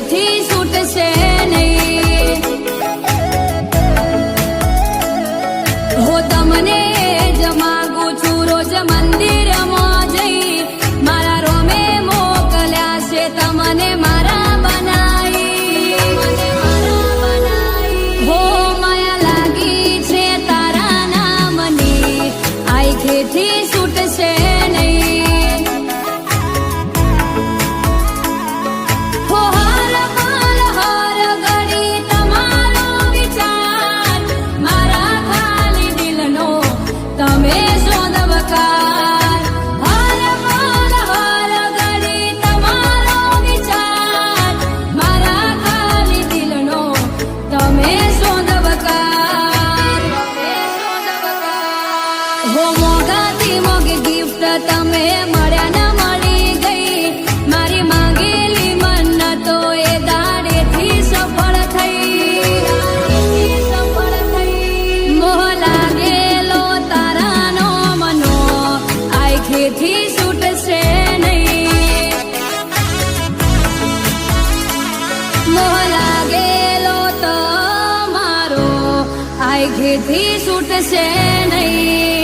বেঁধেছে તમે મળ્યા ના મળી ગઈ. મારી માંગેલી મન તો એ દાડેથી સફળ થઈ સફળ થઈ. મોહ લાગેલો તારાનો મનો આખીથી છૂટશે નહીં. મોહ લાગેલો તમારો આખીથી છૂટશે નહીં.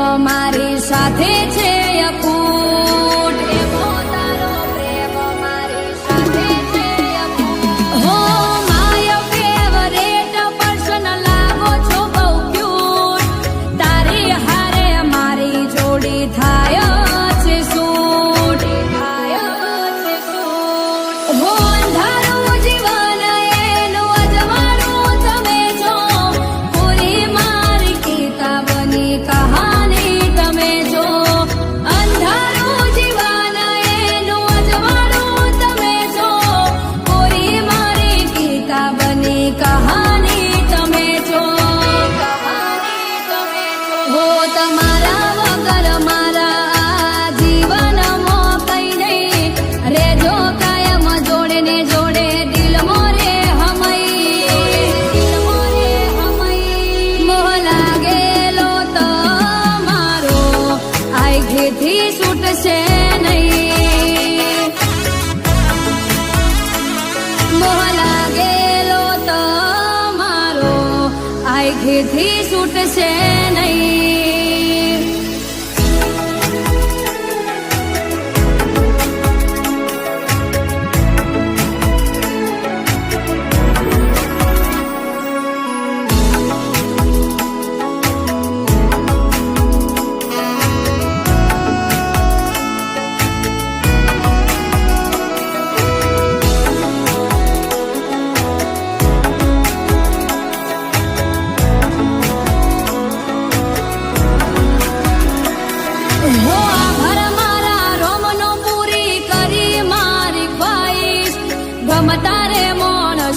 પ્રેમ મારી સાથે છે અપૂર বুদ্ধি ছুটেছে।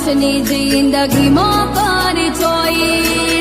Seni ciğinde of kari çoğu